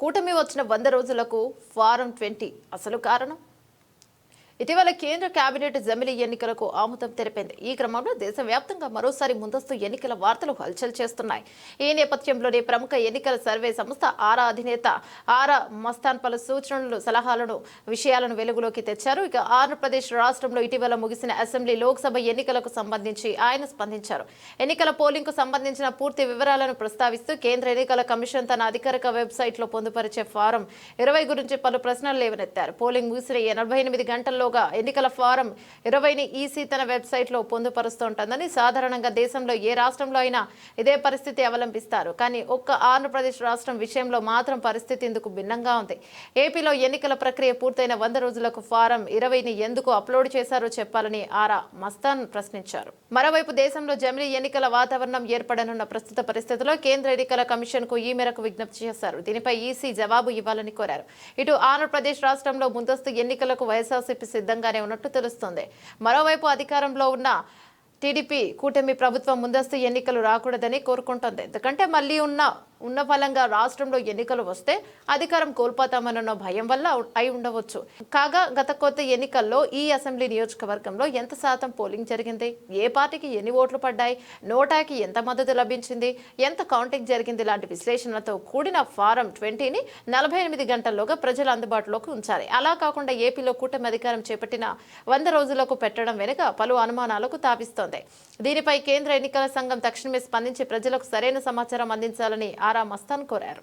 కూటమి వచ్చిన వంద రోజులకు ఫారం ట్వంటీ. అసలు కారణం? ఇటీవల కేంద్ర కేబినెట్ జమిలీ ఎన్నికలకు ఆముదం తెలిపింది. ఈ క్రమంలో దేశవ్యాప్తంగా మరోసారి ముందస్తు ఎన్నికల వార్తలు హల్చల్ చేస్తున్నాయి. ఈ నేపథ్యంలోనే ప్రముఖ ఎన్నికల సర్వే సంస్థ ఆరా అధినేత ఆరా మస్తాన్ పలు సూచనలు సలహాలను విషయాలను వెలుగులోకి తెచ్చారు. ఇక ఆంధ్రప్రదేశ్ రాష్ట్రంలో ఇటీవల ముగిసిన అసెంబ్లీ లోక్సభ ఎన్నికలకు సంబంధించి ఆయన స్పందించారు. ఎన్నికల పోలింగ్కు సంబంధించిన పూర్తి వివరాలను ప్రస్తావిస్తూ కేంద్ర ఎన్నికల కమిషన్ తన అధికారిక వెబ్సైట్లో పొందుపరిచే ఫారం ఇరవై గురించి పలు ప్రశ్నలు లేవనెత్తారు. పోలింగ్ ముగిసిన ఎనభై ఎనిమిది గంటల్లో గంటల్లోగా ఎన్నికల ఫారం ఇరవైని ఈసీ తన వెబ్సైట్లో పొందుపరుస్తుంటుందని సాధారణంగా దేశంలో ఏ రాష్ట్రంలో అయినా ఇదే పరిస్థితి అవలంబిస్తారు. కానీ ఒక్క ఆంధ్రప్రదేశ్ రాష్ట్రం విషయంలో మాత్రం పరిస్థితి ఇందుకు భిన్నంగా ఉంది. ఏపీలో ఎన్నికల ప్రక్రియ పూర్తయిన వంద రోజులకు ఫారం ఇరవైని ఎందుకు అప్లోడ్ చేశారో చెప్పాలని ఆరా మస్తాన్ ప్రశ్నించారు. మరోవైపు దేశంలో జమిలీ ఎన్నికల వాతావరణం ఏర్పడనున్న ప్రస్తుత పరిస్థితుల్లో కేంద్ర ఎన్నికల కమిషన్కు ఈ మేరకు విజ్ఞప్తి చేశారు. దీనిపై ఈసీ జవాబు ఇవ్వాలని కోరారు. ఇటు ఆంధ్రప్రదేశ్ రాష్ట్రంలో ముందస్తు ఎన్నికలకు వైఎస్ఆర్సీపీ సిద్ధంగానే ఉన్నట్టు తెలుస్తోంది. మరోవైపు అధికారంలో ఉన్న టీడీపీ కూటమి ప్రభుత్వం ముందస్తు ఎన్నికలు రాకూడదని కోరుకుంటోంది. ఎందుకంటే మళ్ళీ ఉన్న ఉన్న ఫలంగా రాష్ట్రంలో ఎన్నికలు వస్తే అధికారం కోల్పోతామన్న భయం వల్ల అయి ఉండవచ్చు. కాగా గత కొత్త ఎన్నికల్లో ఈ అసెంబ్లీ నియోజకవర్గంలో ఎంత శాతం పోలింగ్ జరిగింది? ఏ పార్టీకి ఎన్ని ఓట్లు పడ్డాయి? నోటాకి ఎంత మద్దతు లభించింది? ఎంత కౌంటింగ్ జరిగింది? లాంటి విశ్లేషణలతో కూడిన ఫారం ట్వంటీని నలభై ఎనిమిది గంటల్లోగా ప్రజల అందుబాటులోకి ఉంచాలి. అలా కాకుండా ఏపీలో కూటమి అధికారం చేపట్టిన వంద రోజులకు పెట్టడం వెనుక పలు అనుమానాలకు తాపిస్తోంది దీనిపై కేంద్ర ఎన్నికల సంఘం తక్షణమే స్పందించి ప్రజలకు సరైన సమాచారం అందించాలని ఆరా మస్తాన్ కోరారు.